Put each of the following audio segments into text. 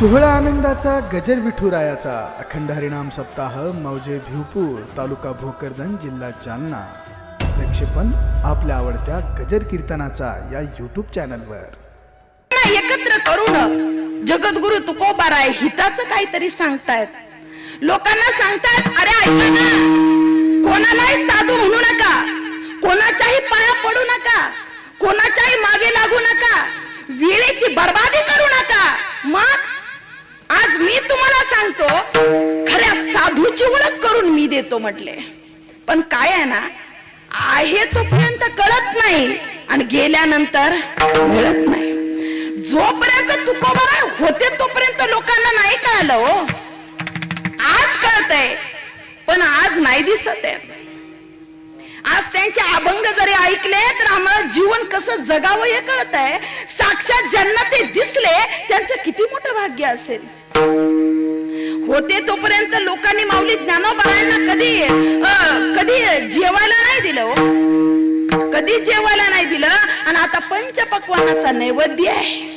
सोहळा आनंदाचा गजर विठुरायाचा. अखंड हरिणाम सप्ताह मौजे भिवपूर तालुका भोकरदन जिल्हा जालना. प्रक्षेपण आपल्या आवडत्या गजर कीर्तनाचा या यूट्यूब चॅनलवर एकत्र करून जगद्गुरु तुकोबाराय हिताचं काहीतरी सांगतायत. लोकांना सांगतायत अरे ऐका ना. कोणालाही साधू म्हणू नका. कोणाच्याही पाया पडू नका. कोणाच्याही मागे लागू नका. वेळेची बर्बादी करू नका. मग आज मी तुम्हाला सांगतो खऱ्या साधूची ओळख करून मी देतो म्हटले. पण काय आहे ना आहे तोपर्यंत कळत नाही आणि गेल्यानंतर मिळत नाही. जोपर्यंत तुकोबारा होते तोपर्यंत लोकांना नाही कळालं हो. आज कळतंय पण आज नाही दिसत आहे. आज त्यांचे अभंग जरी ऐकले तर आम्हाला जीवन कसं जगावं हे कळत आहे. साक्षात ज्यांना ते दिसले त्यांचं किती मोठं भाग्य असेल. होते तोपर्यंत लोकांनी माऊली ज्ञानोबारायांना कधी कधी जेवायला नाही दिलं हो. कधी जेवायला नाही दिलं. आणि आता पंचपक्वानाचा नैवेद्य आहे.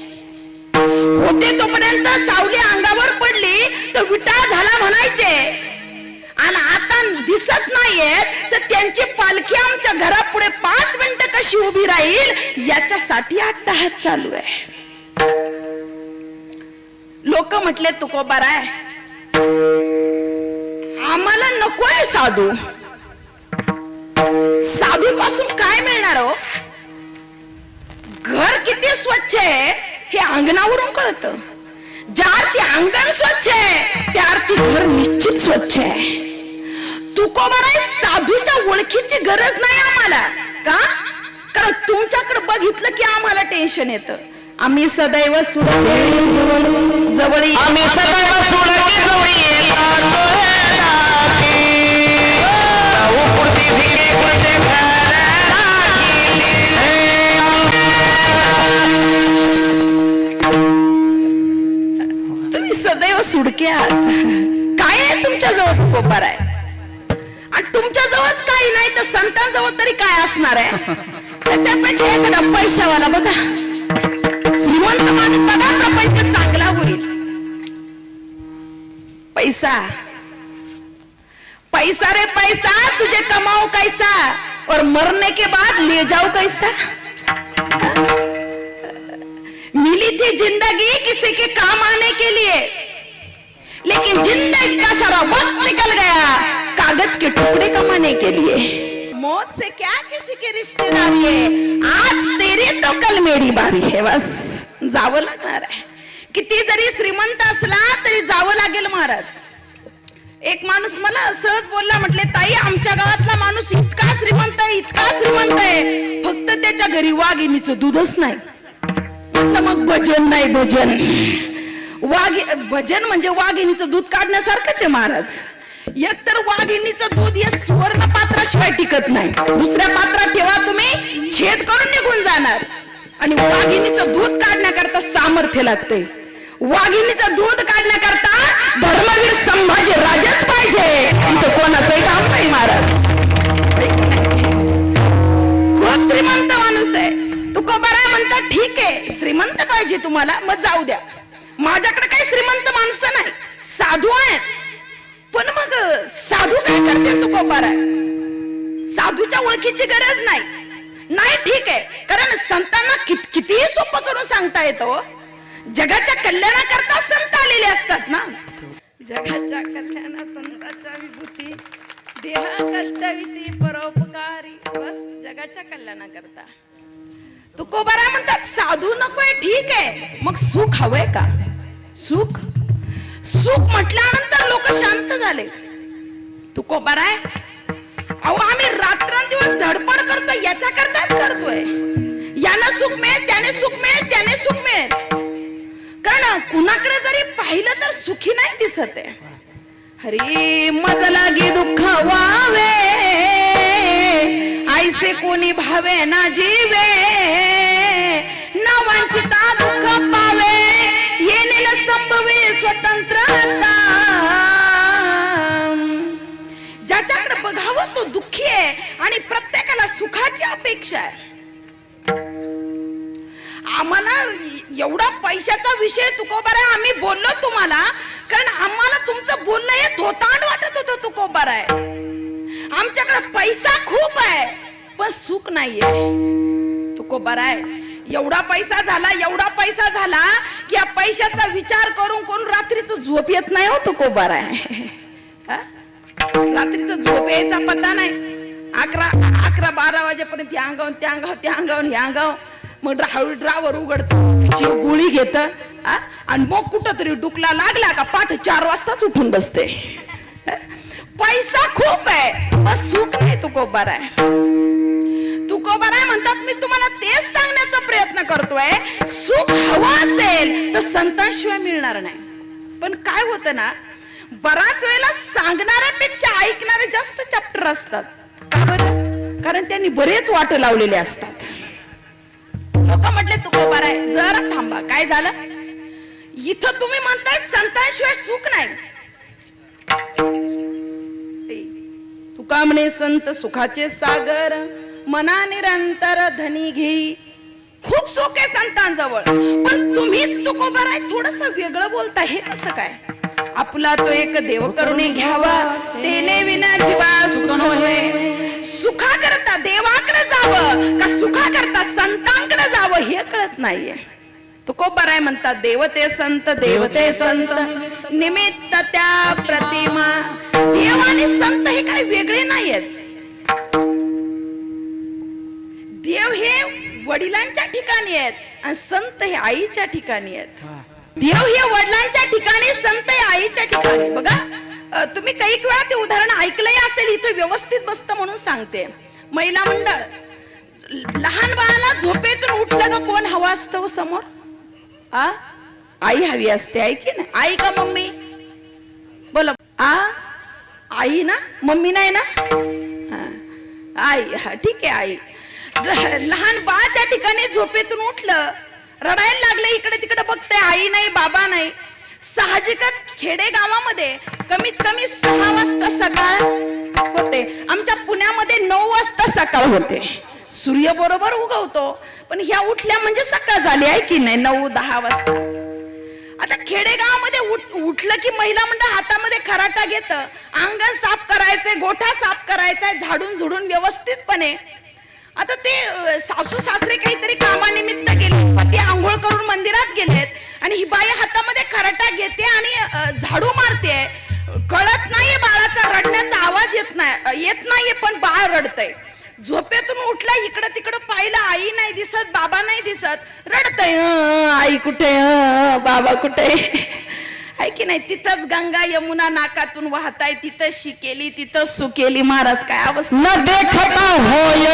होते तोपर्यंत सावली अंगावर पडली तर विटा झाला म्हणायचे. आणि आता दिसत नाहीये तर त्यांची पालखी आमच्या घरापुढे पाच मिनिटं कशी उभी राहील याच्यासाठी अट्टहास चालू आहे. लोक म्हटले तुकोबाराय आम्हाला नकोय साधू साधू. पासून काय मिळणार हो? घर किती स्वच्छ आहे हे अंगणावरून कळत. ज्या आरती अंगण स्वच्छ आहे त्या आरती घर निश्चित स्वच्छ आहे. तुकोबाराय साधूच्या ओळखीची गरज नाही आम्हाला का? कारण तुमच्याकडे बघितलं की आम्हाला टेन्शन येतं. आम्ही सदैव सुरते जवळ. आम्ही पुढते तुम्ही सदैव सुडके आहात. काय आहे तुमच्या जवळ तुकोबार आहे? आणि तुमच्या जवळच काही नाही तर संतांजवळ तरी काय असणार आहे? त्याच्यापेक्षा एखादा पैशावाला बघा. श्रीमंत माणूस बघा प्रपंच पैसा? पैसा रे पैसा तुझे कमाओ कैसा? और मरने के बाद ले जाओ कैसा? मिली थी जिंदगी किसी के काम आने के लिए लेकिन जिंदगी का सारा वक्त निकल गया कागज के टुकड़े कमाने के लिए। मौत से क्या किसी की रिश्तेदारी है आज तेरी तो कल मेरी बारी है बस जावं लागणार आहे किती जरी श्रीमंत असला तरी जावं लागेल महाराज. एक माणूस मला सहज बोलला म्हटले ताई आमच्या गावातला माणूस इतका श्रीमंत आहे इतका श्रीमंत आहे. फक्त त्याच्या घरी वाघिणीचं दूधच नाही. मग भजन नाही भजन. वाघ भजन म्हणजे वाघिणीचं दूध काढण्यासारखंच आहे महाराज. एक तर वाघिणीचं दूध या सुवर्ण पात्राशिवाय टिकत नाही. दुसऱ्या पात्रात ठेवा तुम्ही छेद करून निघून जाणार. आणि वाघिणीचं दूध काढण्याकरता सामर्थ्य लागते वाघिणीचं दूध काढण्याकरता धर्मवीर संभाजी राजाच पाहिजे. इथं कोणाचंही काम नाही महाराज. खूप श्रीमंत माणूस आहे. तुकोबाराय म्हणतात ठीक आहे. श्रीमंत पाहिजे तुम्हाला मग जाऊ द्या. माझ्याकडे काही श्रीमंत माणसं नाही. साधू आहेत. पण मग साधू काय करते तुकोबाराय साधूच्या ओळखीची गरज नाही. नाही ठीक आहे. कारण संतांना कित- कितीही सोपं करून सांगता येतं हो. जगाच्या कल्याणाकरता संत आलेले असतात ना? जगाच्या कल्याणा संताच्या विभूती देह कष्टविती परोपकारी बस जगाच्या कल्याणाकरता. तुकोबारा म्हणतात साधू नकोय ठीक आहे मग सुख हवंय का? सुख? सुख म्हटल्यानंतर लोक शांत झाले. तुकोबाराय अहो आम्ही रात्रंदिवस धडपड करतोय याच्या करताच करतोय. यानं सुख मिळेल त्याने सुख मिळेल त्याने सुख मिळेल. कारण कुणाकडे जरी पाहिलं तर सुखी नाही दिसत आहे. हरी मज लागी दुःख वावे आईसे कोणी भावे ना जीवे. ना वंचिता दुःख पावे. येणे संभवे स्वतंत्रता ज्याच्याकडे बघावं तो दुःखी आहे आणि प्रत्येकाला सुखाची अपेक्षा आहे. आम्हाला एवढा पैशाचा विषय तुकोबार आहे आम्ही बोललो तुम्हाला कारण आम्हाला तुमचं बोलणं हे धोतांड वाटत होतं तुकोबार आहे आमच्याकडे पैसा खूप आहे पण सुख नाहीये. तुकोबार आहे एवढा पैसा झाला एवढा पैसा झाला की या पैशाचा विचार करून कोण रात्रीचं झोप येत नाही हो तुकोबार आहे हा? रात्रीचं झोप यायचा पत्ता नाही. अकरा अकरा बारा वाजेपर्यंत या अंगावर त्या अंगावर त्या अंगावून ह्या अंगावर. मग हळू ड्रावर उघडत. ची गोळी घेत आणि मग कुठं तरी डुकला लागला का पाठ चार वाजताच उठून बसते. पैसा खूप आहे. पण सुख नाही तुकोबार आहे. तुकोबार आहे म्हणतात मी तुम्हाला तेच सांगण्याचा प्रयत्न करतोय. सुख हवं असेल तर संतांशिवाय मिळणार नाही. पण काय होतं ना बराच वेळेला सांगणाऱ्यापेक्षा ऐकणारे जास्त चॅप्टर असतात. का बरं? कारण त्यांनी बरेच वाट लावलेले असतात. लोक म्हटले तुकोबार आहे जरा थांबा. काय झालं? इथं तुम्ही म्हणताय संतांशिवाय सुख नाही. तुका म्हणे संत सुखाचे सागर मना निरंतर धनी घेई खूप सुख आहे संतांजवळ पण तुम्हीच तुकोबर आहे थोडस वेगळं बोलता हे कसं काय? आपला तो एक देव करुणे घ्यावा तेने विना जीवा जावं? का सुखा करता संतांकडे जावं? हे कळत नाहीये. तुकोबर आहे म्हणतात देवते संत देवते संत निमित्त त्या प्रतिमा. देव आणि संत हे काही वेगळे नाहीयेत. देव हे वडिलांच्या ठिकाणी आहेत आणि संत हे आईच्या ठिकाणी आहेत. देव हे वडिलांच्या ठिकाणी संत हे आईच्या ठिकाणी. बघा तुम्ही काही वेळा ते उदाहरण ऐकलंय असेल इथे व्यवस्थित बसतं म्हणून सांगते. महिला मंडळ लहान बाळाला झोपेतून उठलं का कोण हवं असतो हो समोर? आ? आई हवी असते आई की नाही? आई का मम्मी? बोला. आ? आई ना? मम्मी नाही ना? आई हा ठीक आहे आई. लहान बाळ त्या ठिकाणी झोपेतून उठलं रडायला लागलं इकडे तिकडे बघते आई नाही बाबा नाही. साहजिकच खेडे गावामध्ये कमीत कमी सहा वाजता सकाळ होते. आमच्या पुण्यामध्ये नऊ वाजता सकाळ होते. सूर्य बरोबर उगवतो. पण ह्या उठल्या म्हणजे सकाळ झाली आहे की नाही? नऊ दहा वाजता. आता खेडेगावामध्ये उठ उठलं की महिला मंडळ हातामध्ये खराटा घेत. अंगण साफ करायचंय गोठा साफ करायचाय झाडून झुडून व्यवस्थितपणे. आता ते सासू सासरे काहीतरी कामानिमित्त गेले. पती आंघोळ करून मंदिरात गेलेत. आणि ही बाई हातामध्ये खराटा घेते आणि झाडू मारते. कळत नाहीये बाळाचा रडण्याचा आवाज येत नाही येत नाहीये पण बाळ रडतय. झोपेतून उठला इकडं तिकडं पाहिलं आई नाही दिसत बाबा नाही दिसत. रडतय आई कुठे बाबा कुठे? आहे की नाही तिथंच गंगा यमुना नाकातून वाहताय तिथं शिकेली तिथं सुकेली. महाराज काय अवस्था. न देखता होय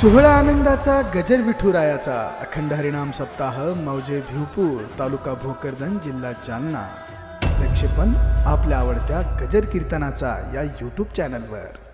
सोहळा आनंदाचा गजर विठुरायाचा अखंड हरिणाम सप्ताह मौजे भिवपूर तालुका भोकरदन जिल्हा जालना. प्रक्षेपण आपल्या आवडत्या गजर कीर्तनाचा या यूट्यूब चॅनलवर